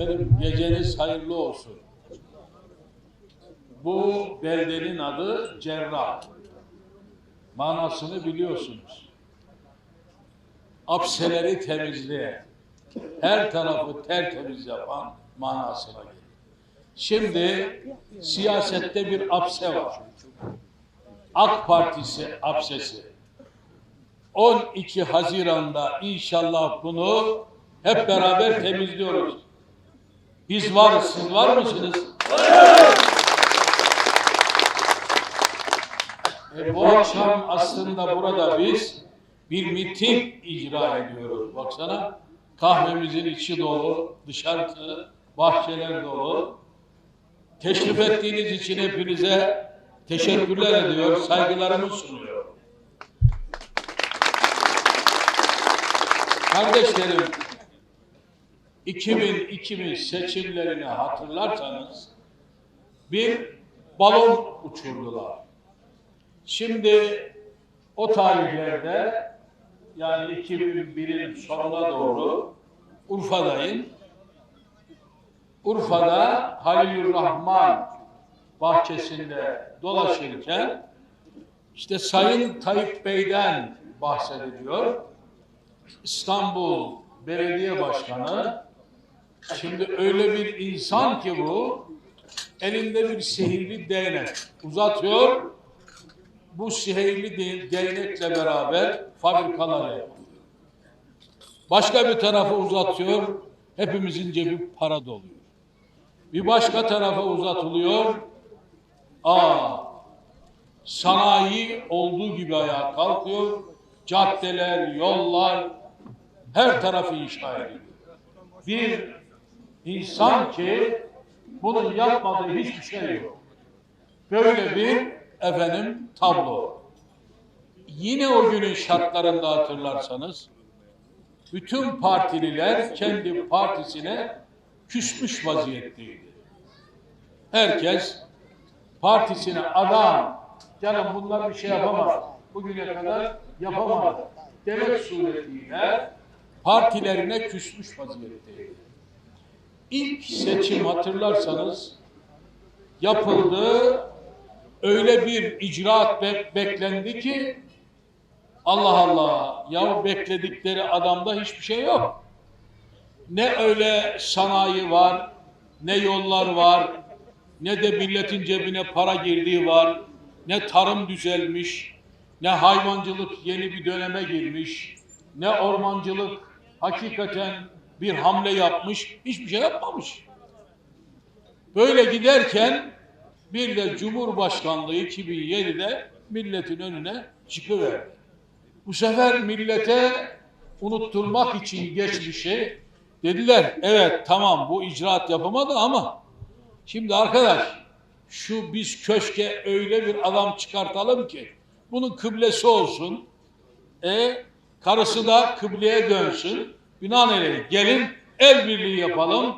Efendim geceniz hayırlı olsun. Bu beldenin adı Cerrah. Manasını biliyorsunuz. Apseleri temizleyen, her tarafı tertemiz yapan manasına gelir. Şimdi siyasette bir apse var. AK Partisi apsesi. 12 Haziran'da inşallah bunu hep beraber temizliyoruz. Biz varız, siz var mısınız? E, bu akşam aslında burada biz bir miting icra ediyoruz. Baksana kahvemizin içi dolu, dışarısı, bahçeler dolu. Teşrif ettiğiniz için hepinize teşekkürler ediyor, saygılarımı sunuyor. Kardeşlerim, 2002 seçimlerini hatırlarsanız bir balon uçurdular. Şimdi o tarihlerde yani 2001'in sonuna doğru Urfa'dayım. Urfa'da Halilur Rahman bahçesinde dolaşırken işte Sayın Tayyip Bey'den bahsediliyor. İstanbul Belediye Başkanı şimdi öyle bir insan ki bu elinde bir sihirli değnek uzatıyor. Bu sihirli de- değnekle beraber fabrikalar yapıyor. Başka bir tarafa uzatıyor. Hepimizin cebi para doluyor. Bir başka tarafa uzatılıyor. Aa, sanayi olduğu gibi ayağa kalkıyor. Caddeler, yollar, her tarafı inşa ediliyor. Bir insan ki bunun yapmadığı hiçbir şey yok. Böyle bir efendim tablo. Yine o günün şartlarında hatırlarsanız bütün partililer kendi partisine küsmüş vaziyetteydi. Herkes partisine adam, canım bunlar bir şey yapamaz, bugüne kadar yapamadı demek suretiyle partilerine küsmüş vaziyetteydi. İlk seçim hatırlarsanız yapıldı, öyle bir icraat be- beklendi ki Allah Allah ya bekledikleri adamda hiçbir şey yok. Ne öyle sanayi var, ne yollar var, ne de milletin cebine para girdiği var, ne tarım düzelmiş, ne hayvancılık yeni bir döneme girmiş, ne ormancılık hakikaten bir hamle yapmış, hiçbir şey yapmamış. Böyle giderken bir de Cumhurbaşkanlığı 2007'de milletin önüne çıkıverdi. Bu sefer millete unutturmak için geçmişi dediler evet tamam bu icraat yapamadı ama şimdi arkadaş şu biz köşke öyle bir adam çıkartalım ki bunun kıblesi olsun e karısı da kıbleye dönsün binaenaleyh gelin el birliği yapalım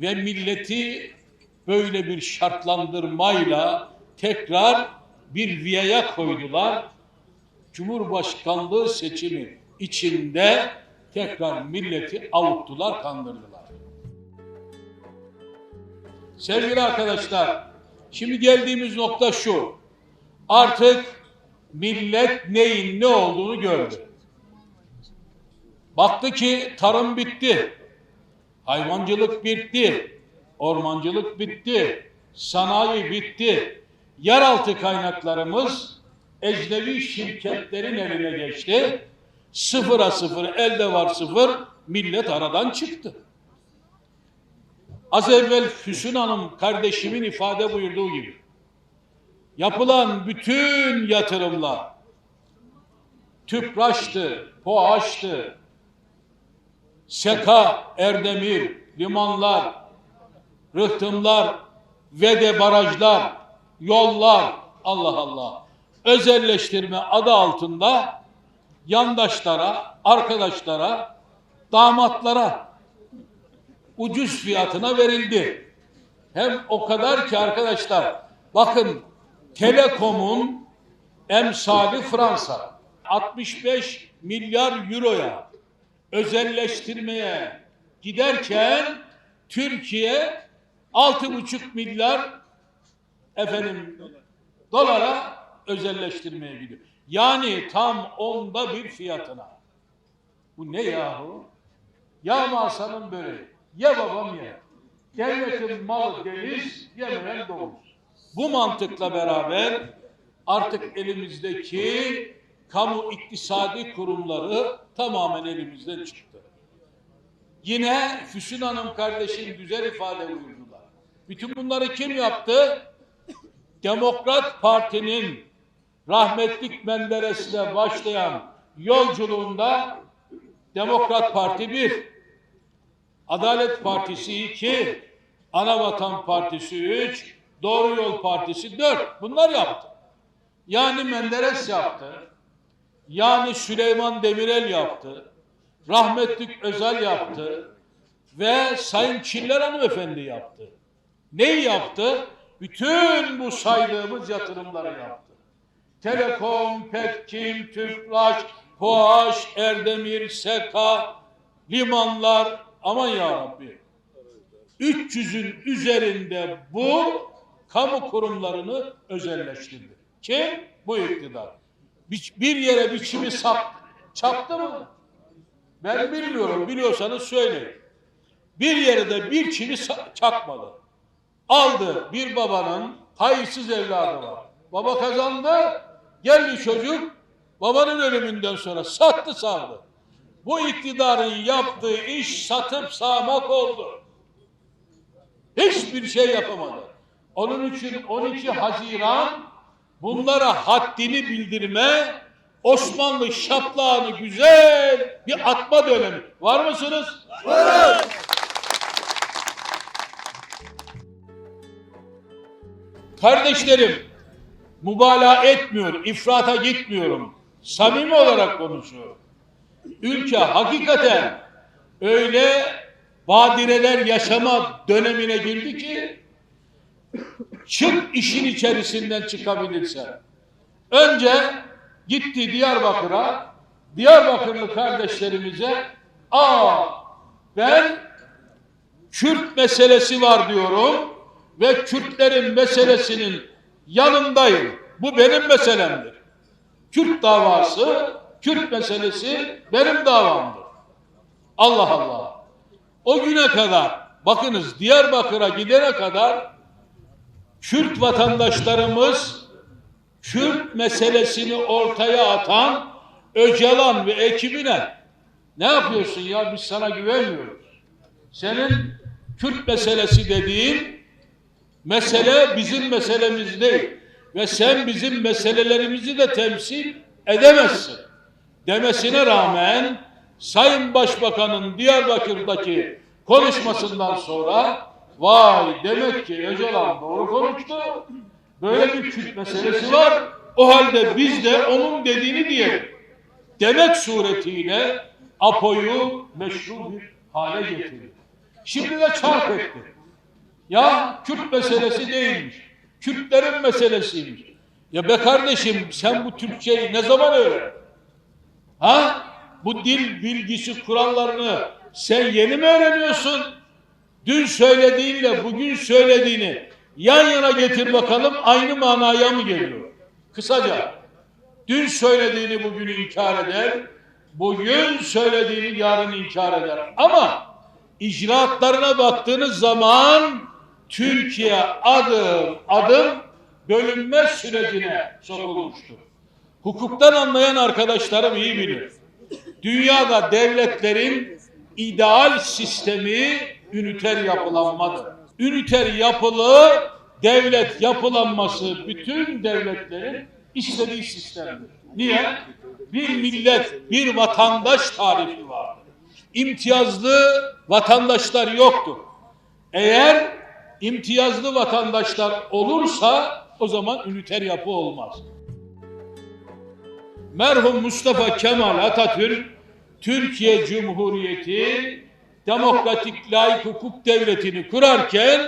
ve milleti böyle bir şartlandırmayla tekrar bir viyaya koydular. Cumhurbaşkanlığı seçimi içinde tekrar milleti avuttular, kandırdılar. Sevgili arkadaşlar, şimdi geldiğimiz nokta şu. Artık millet neyin ne olduğunu gördü. Baktı ki tarım bitti. Hayvancılık bitti. Ormancılık bitti. Sanayi bitti. Yeraltı kaynaklarımız ecnebi şirketlerin eline geçti. Sıfıra sıfır, elde var sıfır, millet aradan çıktı. Az evvel Füsun Hanım kardeşimin ifade buyurduğu gibi yapılan bütün yatırımlar Tüpraş'tı, POAŞ'tı, Seka, Erdemir, limanlar, rıhtımlar ve de barajlar, yollar, Allah Allah, özelleştirme adı altında yandaşlara, arkadaşlara, damatlara ucuz fiyatına verildi. Hem o kadar ki arkadaşlar, bakın Telekom'un emsali Fransa 65 milyar euroya özelleştirmeye giderken Türkiye 6,5 milyar efendim dolara özelleştirmeye gidiyor. Yani tam onda bir fiyatına. Bu ne yahu? Ya masanın böreği. Ya babam ye. Devletin malı deniz, yemeyen domuz. Bu mantıkla beraber artık elimizdeki kamu iktisadi kurumları tamamen elimizden çıktı. Yine Füsun Hanım kardeşim güzel ifade buyurdular. Bütün bunları kim yaptı? Demokrat Parti'nin rahmetlik Menderes'le başlayan yolculuğunda Demokrat Parti bir, Adalet Partisi iki, Anavatan Partisi üç, Doğru Yol Partisi dört. Bunlar yaptı. Yani Menderes yaptı. Yani Süleyman Demirel yaptı. Rahmetlik Özal yaptı. Ve Sayın Çiller Hanımefendi yaptı. Neyi yaptı? Bütün bu saydığımız yatırımları yaptı. Telekom, Petkim, Tüpraş, Poğaş, Erdemir, Seka, limanlar, aman ya Rabbi. 300'ün üzerinde bu kamu kurumlarını özelleştirdi. Kim? Bu iktidar. Bir, bir yere biçimi sap, çaktı mı? Ben bilmiyorum. Biliyorsanız söyleyin. Bir yere de bir çivi çakmadı. Aldı bir babanın hayırsız evladı var. Baba kazandı. Geldi çocuk babanın ölümünden sonra sattı savdı. Bu iktidarın yaptığı iş satıp sağmak oldu. Hiçbir şey yapamadı. Onun için 12 Haziran bunlara haddini bildirme, Osmanlı şaplağını güzel bir atma dönemi. Var mısınız? Varız. Kardeşlerim, mübalağa etmiyorum, ifrata gitmiyorum. Samimi olarak konuşuyorum. Ülke hakikaten öyle badireler yaşama dönemine girdi ki çık işin içerisinden çıkabilirsen. Önce gitti Diyarbakır'a, Diyarbakırlı kardeşlerimize aa ben Kürt meselesi var diyorum ve Kürtlerin meselesinin yanındayım. Bu benim meselemdir. Kürt davası, Kürt meselesi benim davamdır. Allah Allah. O güne kadar bakınız Diyarbakır'a gidene kadar Kürt vatandaşlarımız Kürt meselesini ortaya atan Öcalan ve ekibine ne yapıyorsun ya biz sana güvenmiyoruz. Senin Kürt meselesi dediğin mesele bizim meselemiz değil ve sen bizim meselelerimizi de temsil edemezsin demesine rağmen Sayın Başbakan'ın Diyarbakır'daki konuşmasından sonra vay demek ki Öcalan doğru konuştu. Böyle bir Kürt meselesi var. O halde biz de onun dediğini diyelim. Demek suretiyle APO'yu meşru bir hale getirdi. Şimdi de çarp etti. Ya Kürt meselesi değilmiş. Kürtlerin meselesiymiş. Ya be kardeşim sen bu Türkçeyi ne zaman öğrendin? Ha? Bu dil bilgisi kurallarını sen yeni mi öğreniyorsun? Dün söylediğinle bugün söylediğini yan yana getir bakalım aynı manaya mı geliyor? Kısaca dün söylediğini bugün inkar eder, bugün söylediğini yarın inkar eder. Ama icraatlarına baktığınız zaman Türkiye adım adım bölünme sürecine sokulmuştur. Hukuktan anlayan arkadaşlarım iyi bilir. Dünyada devletlerin ideal sistemi üniter yapılanmadır. Üniter yapılı devlet yapılanması bütün devletlerin istediği sistemdir. Niye? Bir millet, bir vatandaş tarifi var. İmtiyazlı vatandaşlar yoktur. Eğer imtiyazlı vatandaşlar olursa o zaman üniter yapı olmaz. Merhum Mustafa Kemal Atatürk Türkiye Cumhuriyeti demokratik layık hukuk devletini kurarken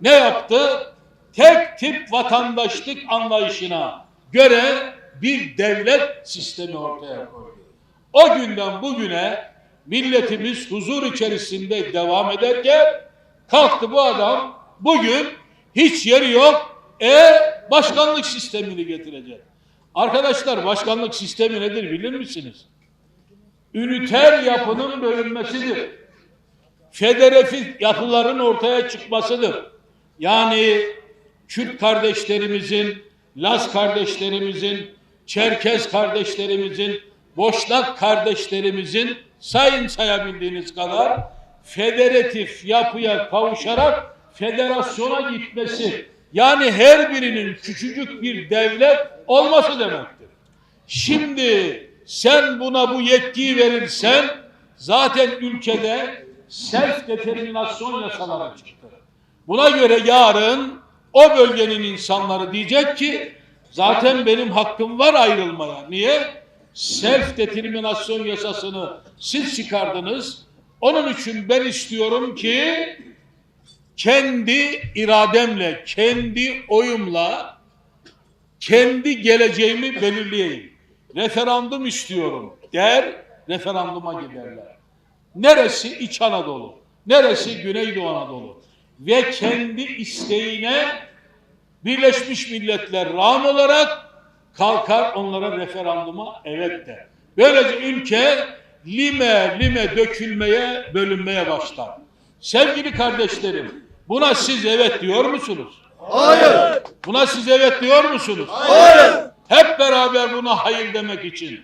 ne yaptı? Tek tip vatandaşlık anlayışına göre bir devlet sistemi ortaya koydu. O günden bugüne milletimiz huzur içerisinde devam ederken Kalktı bu adam bugün hiç yeri yok. E başkanlık sistemini getirecek. Arkadaşlar başkanlık sistemi nedir bilir misiniz? Üniter yapının bölünmesidir. Federatif yapıların ortaya çıkmasıdır. Yani Kürt kardeşlerimizin, Laz kardeşlerimizin, Çerkez kardeşlerimizin, Boşnak kardeşlerimizin sayın sayabildiğiniz kadar federatif yapıya kavuşarak federasyona gitmesi yani her birinin küçücük bir devlet olması demektir. Şimdi sen buna bu yetkiyi verirsen zaten ülkede self determinasyon yasaları çıktı. Buna göre yarın o bölgenin insanları diyecek ki zaten benim hakkım var ayrılmaya. Niye? Self determinasyon yasasını siz çıkardınız. Onun için ben istiyorum ki kendi irademle, kendi oyumla kendi geleceğimi belirleyeyim. Referandum istiyorum der, referanduma giderler. Neresi İç Anadolu, neresi Güneydoğu Anadolu ve kendi isteğine Birleşmiş Milletler rağm olarak kalkar onlara referanduma evet der. Böylece ülke lime lime dökülmeye, bölünmeye başlar. Sevgili kardeşlerim, buna siz evet diyor musunuz? Hayır. Buna siz evet diyor musunuz? Hayır. Hep beraber buna hayır demek için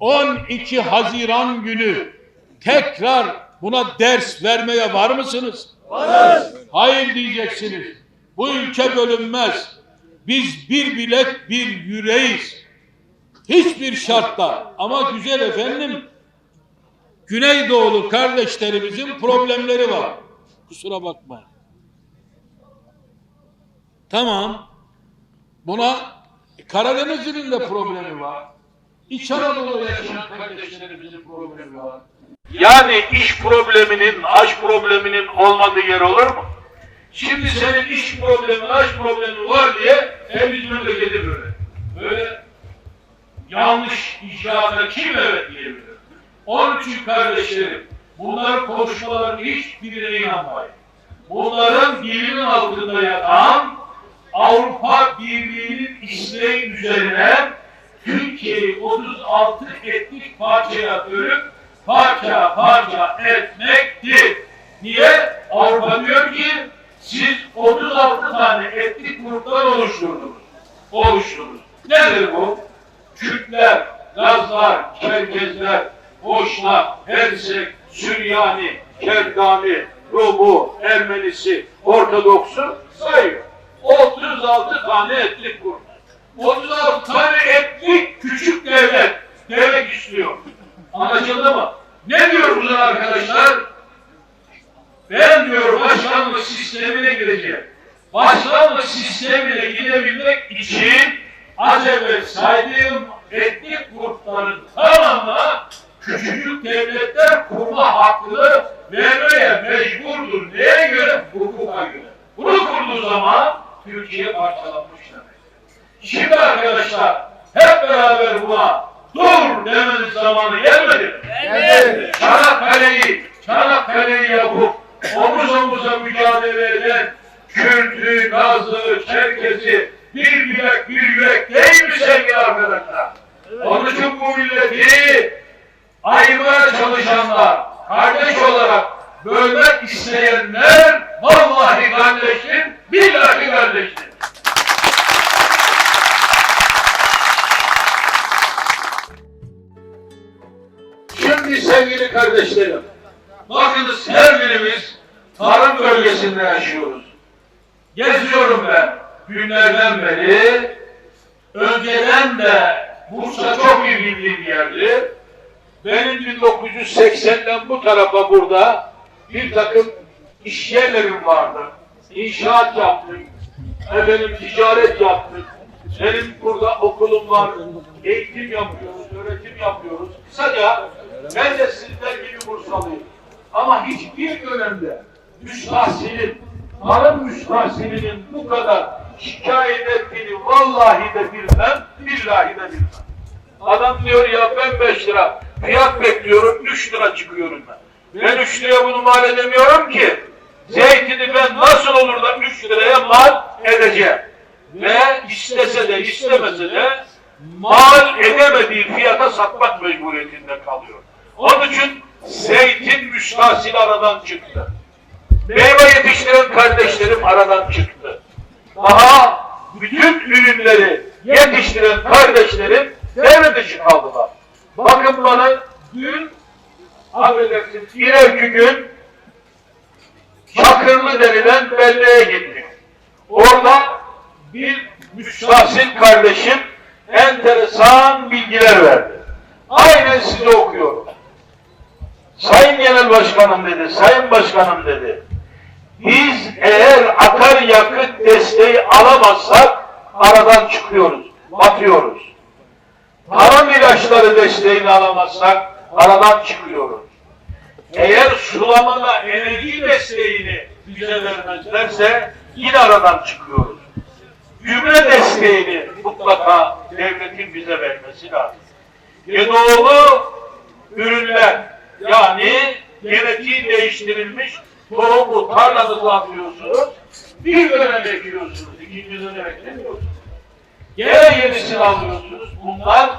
12 Haziran günü tekrar buna ders vermeye var mısınız? Varız. Hayır diyeceksiniz. Bu ülke bölünmez. Biz bir bilek bir yüreğiz. Hiçbir şartta ama güzel efendim Güneydoğulu kardeşlerimizin problemleri var. Kusura bakmayın. Tamam. Buna Karadeniz'in de problemi var. İç Anadolu'da yaşayan kardeşlerimizin problemi var. Yani iş probleminin, aş probleminin olmadığı yer olur mu? Şimdi senin iş problemin, aş problemin var diye hem bizim memleketi böyle. Böyle yanlış icraata kim evet diyebilir? Onun için kardeşlerim, bunların konuşmaların hiçbirine inanmayın. Bunların dilinin altında yatan Avrupa Birliği'nin isteği üzerine Türkiye'yi 36 etnik parçaya bölüp parça parça etmektir. Niye? Avrupa diyor ki siz 36 tane etnik gruptan oluşturdunuz. Oluşturdunuz. Nedir bu? Kürtler, Lazlar, Çerkezler, Boşnak, Hersek, Süryani, Kerdani, Rumu, Ermenisi, Ortodoksu sayıyor. 36 tane etnik grup. 36 tane etnik küçük devlet demek istiyor. Anlaşıldı mı? Ne diyor burada arkadaşlar? Ben diyor başkanlık sistemine gireceğim. Başkanlık sistemine gidebilmek için az evvel saydığım etnik grupların tamamına küçücük devletler kurma hakkını vermeye mecburdur. Neye göre? Hukuka göre. Bunu kurduğu zaman Türkiye parçalanmış demek. Şimdi arkadaşlar hep beraber buna dur demenin zamanı gelmedi? Geldi. Çanakkale'yi, Çanakkale'yi yapıp omuz omuza mücadele eden Kürt'ü, Gaz'ı, Çerkez'i bir bilek bir yürek değil mi sevgili arkadaşlar? Onun için bu milleti ayırmaya çalışanlar, kardeş olarak bölmek isteyenler vallahi kardeşim, billahi kardeşim. Sevgili kardeşlerim, bakınız her birimiz tarım bölgesinde yaşıyoruz. Geziyorum ben günlerden beri. Önceden de Bursa çok iyi bildiğim yerdi. Benim 1980'den bu tarafa burada bir takım iş yerlerim vardı. İnşaat yaptık. Efendim ticaret yaptık. Benim burada okulum var. Eğitim yapıyoruz, öğretim yapıyoruz. Kısaca ben de sizler gibi Bursalıyım. Ama hiçbir dönemde müstahsilin, tarım müstahsilinin bu kadar şikayet ettiğini vallahi de bilmem, billahi de bilmem. Adam diyor ya ben 5 lira fiyat bekliyorum, 3 lira çıkıyorum ben. Ben 3 liraya bunu mal edemiyorum ki. Zeytini ben nasıl olur da 3 liraya mal edeceğim. Ve istese de istemese de mal edemediği fiyata satmak mecburiyetinde kalıyor. Onun için zeytin müstahsil aradan çıktı. Meyve yetiştiren kardeşlerim aradan çıktı. Daha bütün ürünleri yetiştiren kardeşlerim devre dışı kaldılar. Bakın bana dün affedersiniz ileriki gün Çakırlı denilen beldeye gittik. Orada bir müstahsil kardeşim enteresan bilgiler verdi. Aynen size okuyorum. Sayın Genel Başkanım dedi, Sayın Başkanım dedi. Biz eğer akaryakıt desteği alamazsak aradan çıkıyoruz, batıyoruz. Tarım ilaçları desteğini alamazsak aradan çıkıyoruz. Eğer sulamada enerji desteğini bize vermezlerse yine aradan çıkıyoruz. Gübre desteğini mutlaka devletin bize vermesi lazım. Yedoğulu ürünler yani genetiği değiştirilmiş tohumu tarlanızda atıyorsunuz. Bir dönem ekiyorsunuz, ikinci dönem eklemiyorsunuz. Gene yenisini alıyorsunuz. Bunlar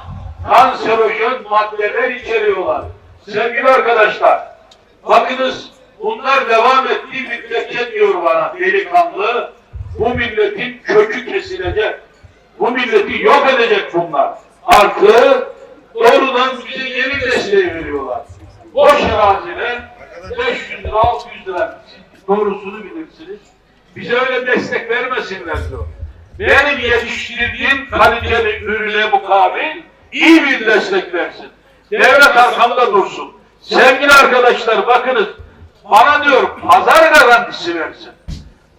kanserojen maddeler içeriyorlar. Sevgili arkadaşlar, bakınız bunlar devam ettiği müddetçe diyor bana delikanlı, bu milletin kökü kesilecek. Bu milleti yok edecek bunlar. Artı doğrudan bize yeni desteği veriyorlar. Boş araziler 500 lira, 600 lira. Doğrusunu bilirsiniz. Bize öyle destek vermesinler diyor. Benim yetiştirdiğim kaliteli ürüne mukabil iyi bir destek versin. Devlet arkamda dursun. Sevgili arkadaşlar bakınız bana diyor pazar garantisi versin.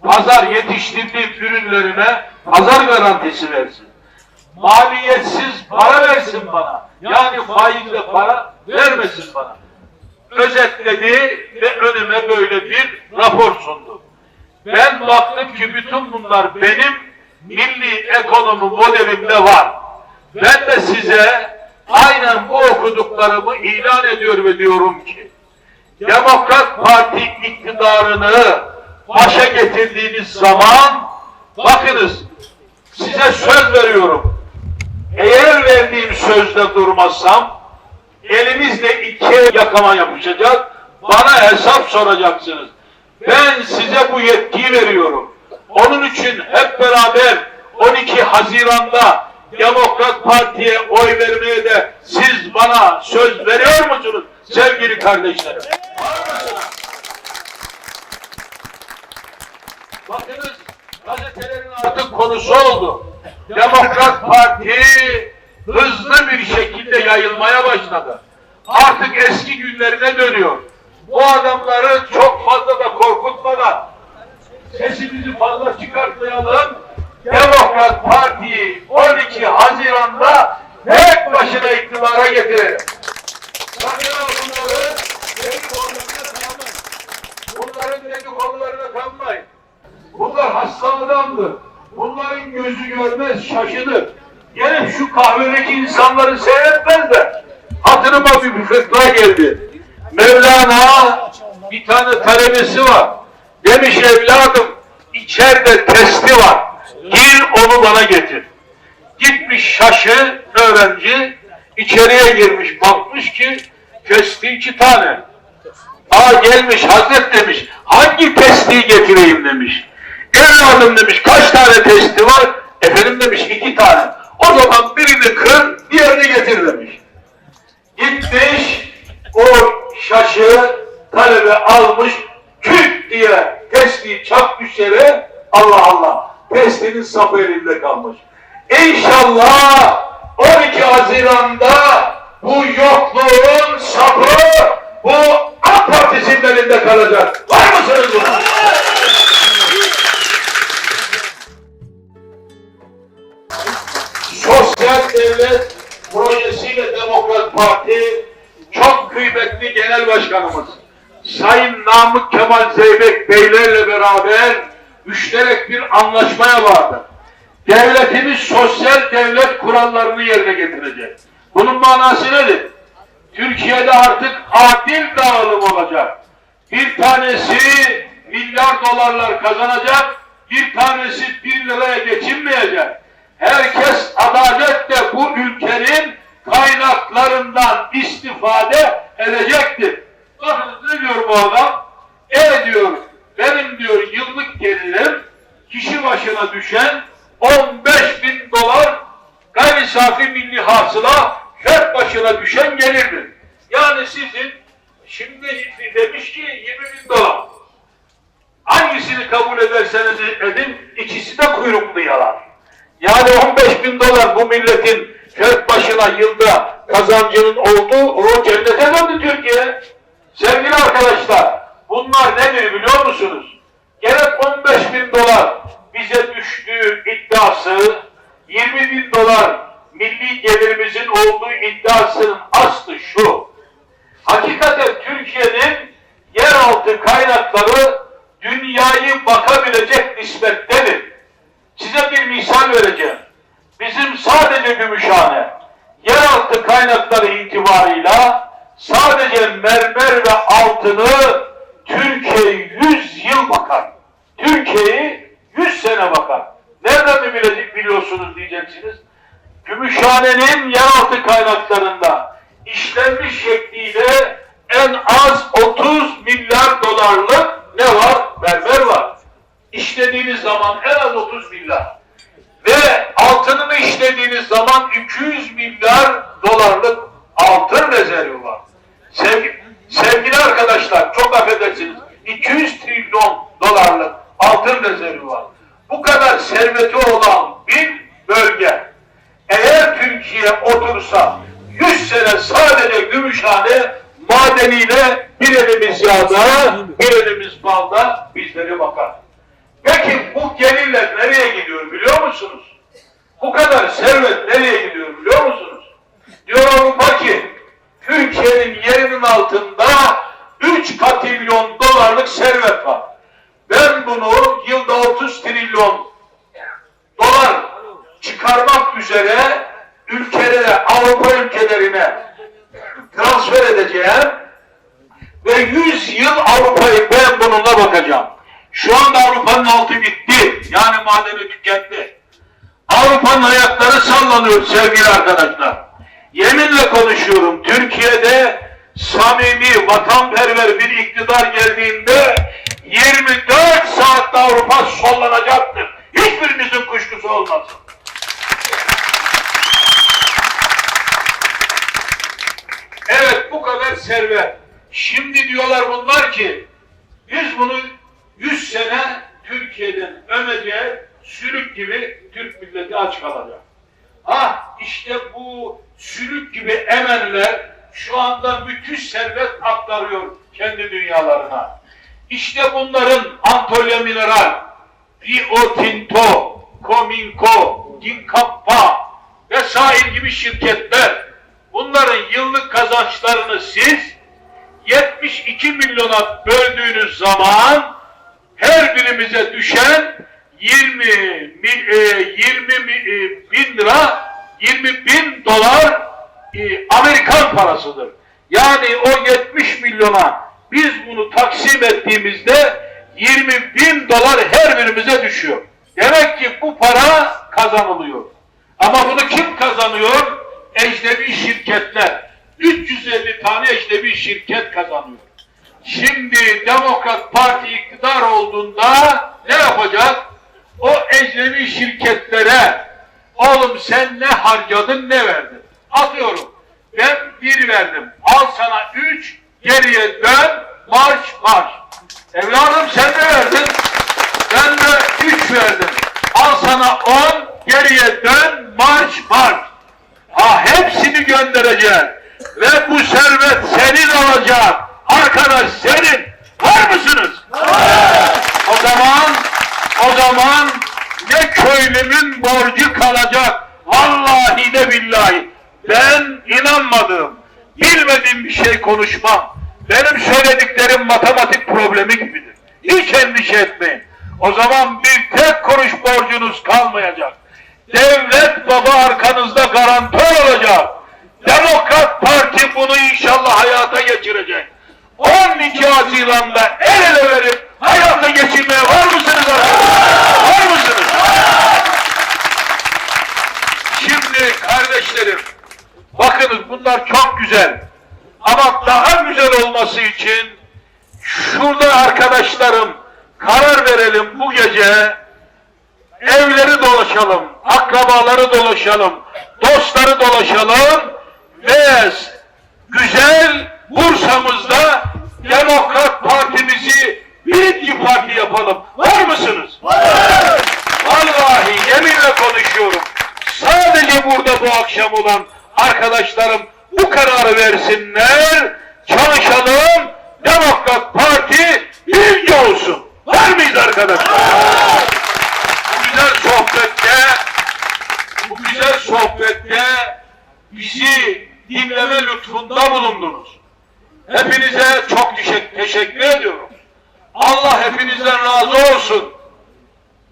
Pazar yetiştirdiğim ürünlerime pazar garantisi versin. Maliyetsiz para versin bana. Yani faizle para vermesin bana. Özetledi ve önüme böyle bir rapor sundu. Ben baktım ki bütün bunlar benim milli ekonomi modelimde var. Ben de size aynen bu okuduklarımı ilan ediyor ve diyorum ki Demokrat Parti iktidarını başa getirdiğiniz zaman bakınız size söz veriyorum. Eğer verdiğim sözde durmazsam elimizle ikiye yakama yapışacak, bana hesap soracaksınız. Ben size bu yetkiyi veriyorum. Onun için hep beraber 12 Haziran'da Demokrat Parti'ye oy vermeye de siz bana söz veriyor musunuz sevgili kardeşlerim? Bakınız gazetelerin artık konusu oldu. Demokrat Parti hızlı bir şekilde yayılmaya başladı. Artık eski günlerine dönüyor. Bu adamları çok fazla da korkutmadan sesimizi fazla çıkartmayalım. Demokrat Parti'yi 12 Haziran'da tek başına iktidara getirelim. Sakın ha bunları dedikodularına kanmayın. Bunların dedikodularına kanmayın. Bunlar hasta adamdır. Bunların gözü görmez, şaşılır. Gelip şu kahvedeki insanları seyretmez de hatırıma bir fıkra geldi. Mevlana bir tane talebesi var. Demiş evladım içeride testi var. Gir onu bana getir. Gitmiş şaşı öğrenci içeriye girmiş bakmış ki testi iki tane. Aa gelmiş Hazret demiş. Hangi testiyi getireyim demiş. Evladım demiş kaç tane testi var? Efendim demiş iki tane. O zaman birini kır diğerini getir demiş. Gitmiş o şaşı talebe almış küt diye testiyi çakmış yere Allah Allah testinin sapı elinde kalmış. İnşallah 12 Haziran'da bu yokluğun sapı bu AK Partisi'nin elinde kalacak. Var mısınız buna? Sosyal devlet projesiyle Demokrat Parti çok kıymetli genel başkanımız Sayın Namık Kemal Zeybek beylerle beraber müşterek bir anlaşmaya vardı. Devletimiz sosyal devlet kurallarını yerine getirecek. Bunun manası nedir? Türkiye'de artık adil dağılım olacak. Bir tanesi milyar dolarlar kazanacak, bir tanesi bir liraya geçinmeyecek. Herkes adaletle bu ülkenin kaynaklarından istifade edecektir. Bakın ne diyor bu adam? E diyor, benim diyor yıllık gelirim kişi başına düşen 15 bin dolar gayri safi milli hasıla fert başına düşen gelirdir. Yani sizin şimdi demiş ki 20 bin dolar. Hangisini kabul ederseniz edin ikisi de kuyruklu yalan. Yani 15 bin dolar bu milletin fert başına yılda kazancının olduğu o cennete döndü Türkiye. Sevgili arkadaşlar bunlar nedir biliyor musunuz? Gerek 15 bin dolar bize düştüğü iddiası 20 bin dolar milli gelirimizin olduğu iddiasının aslı şu. Hakikaten Türkiye'nin yeraltı kaynakları dünyayı bakabilecek nispettedir. Size bir misal vereceğim. Bizim sadece Gümüşhane yeraltı kaynakları itibarıyla sadece mermer ve altını Türkiye 100 yıl bakar. Türkiye'yi 100 sene bakar. Nereden mi bilecek biliyorsunuz diyeceksiniz. Gümüşhane'nin yeraltı kaynaklarında işlenmiş şekliyle en az 30 milyar dolarlık ne var? Mermer var. İşlediğiniz zaman en az 30 milyar. İşlediğiniz zaman 200 milyar dolarlık altın rezervi var. Sevgi, sevgili arkadaşlar çok affedersiniz 200 trilyon dolarlık altın rezervi var. Bu kadar serveti olan bir bölge eğer Türkiye otursa 100 sene sadece Gümüşhane madeniyle bir elimiz yağda, bir elimiz balda bizlere bakar. Peki bu gelirler nereye gidiyor biliyor musunuz? Bu kadar servet nereye gidiyor biliyor musunuz? Diyor Avrupa ki Türkiye'nin yerinin altında 3 katrilyon dolarlık servet var. Ben bunu yılda 30 trilyon dolar çıkarmak üzere ülkelere, Avrupa ülkelerine transfer edeceğim ve 100 yıl Avrupa'yı ben bununla bakacağım. Şu anda Avrupa'nın altı bitti. Yani madeni tükendi. Avrupa'nın ayakları sallanıyor sevgili arkadaşlar. Yeminle konuşuyorum. Türkiye'de samimi, vatanperver bir iktidar geldiğinde 24 saatte Avrupa sollanacaktır. Hiçbirinizin kuşkusu olmasın. Evet bu kadar servet. Şimdi diyorlar bunlar ki biz bunu 100 sene Türkiye'den ömeceğiz, sülük gibi Türk milleti aç kalacak. Ah işte bu sülük gibi emenler şu anda müthiş servet aktarıyor kendi dünyalarına. İşte bunların Antalya Mineral, Rio Tinto, Cominco, Ginkappa vesaire gibi şirketler bunların yıllık kazançlarını siz 72 milyona böldüğünüz zaman her birimize düşen 20 mi- e, 20 mi- e, bin lira 20 bin dolar e, Amerikan parasıdır. Yani o 70 milyona biz bunu taksim ettiğimizde 20 bin dolar her birimize düşüyor. Demek ki bu para kazanılıyor. Ama bunu kim kazanıyor? Ecnebi şirketler. 350 tane ecnebi şirket kazanıyor. Şimdi Demokrat Parti iktidar olduğunda ne yapacak? O ecnebi şirketlere oğlum sen ne harcadın ne verdin? Atıyorum. Ben bir verdim. Al sana üç, geriye dön, marş marş. Evladım sen ne verdin? Ben de üç verdim. Al sana on, geriye dön, marş marş. Ha hepsini göndereceğim. Ve bu servet senin olacak. Arkadaş senin. Var mısınız? O zaman o zaman ne köylümün borcu kalacak. Vallahi de billahi. Ben inanmadım. Bilmediğim bir şey konuşmam. Benim söylediklerim matematik problemi gibidir. Hiç endişe etmeyin. O zaman bir tek kuruş borcunuz kalmayacak. Devlet baba arkanızda garantör olacak. Demokrat Parti bunu inşallah hayata geçirecek. 12 Haziran'da el ele verip hayata geçirmeye var mısınız arkadaşlar? Var mısınız? Şimdi kardeşlerim, bakınız bunlar çok güzel. Ama daha güzel olması için şurada arkadaşlarım karar verelim bu gece evleri dolaşalım, akrabaları dolaşalım, dostları dolaşalım ve güzel Bursa'mızda Demokrat Partimizi birinci parti yapalım. Var mısınız? Vallahi yeminle konuşuyorum. Sadece burada bu akşam olan arkadaşlarım bu kararı versinler. Çalışalım. Demokrat Parti birinci olsun. Var mıyız arkadaşlar? Bu güzel sohbette bu güzel sohbette bizi dinleme lütfunda bulundunuz. Hepinize çok teşek- teşekkür ediyorum. Allah hepinizden razı olsun.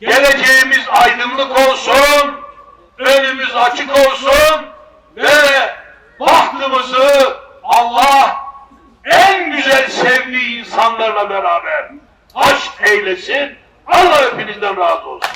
Geleceğimiz aydınlık olsun, önümüz açık olsun ve bahtımızı Allah en güzel sevdiği insanlarla beraber aşk eylesin. Allah hepinizden razı olsun.